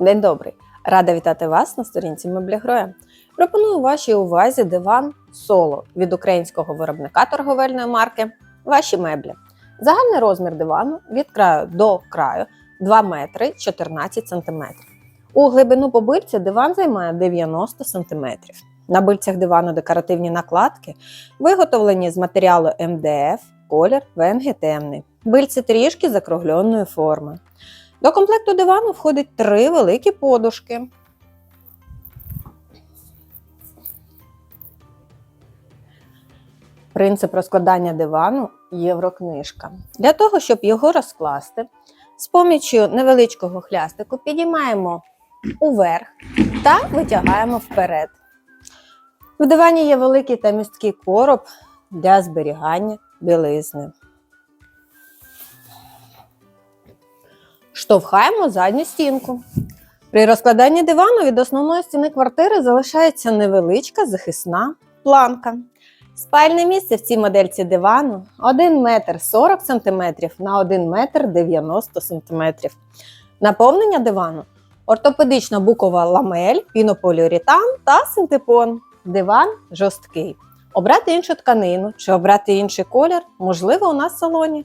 День добрий! Рада вітати вас на сторінці Меблягроя. Пропоную вашій увазі диван соло від українського виробника торговельної марки Ваші меблі. Загальний розмір дивану від краю до краю 2 метри 14 см. У глибину по бильці диван займає 90 см. На бильцях дивану декоративні накладки виготовлені з матеріалу МДФ, колір венги темний. Бильці трішки закругленої форми. До комплекту дивану входить три великі подушки. Принцип розкладання дивану єврокнижка. Для того, щоб його розкласти, з поміччю невеличкого хлястику підіймаємо уверх та витягаємо вперед. В дивані є великий та місткий короб для зберігання білизни. Штовхаємо задню стінку. При розкладанні дивану від основної стіни квартири залишається невеличка захисна планка. Спальне місце в цій модельці дивану 1 метр 40 см на 1 метр 90 см. Наповнення дивану ортопедична букова ламель, пінополіуретан та синтепон. Диван жорсткий. Обрати іншу тканину чи обрати інший колір можливо у нас в салоні.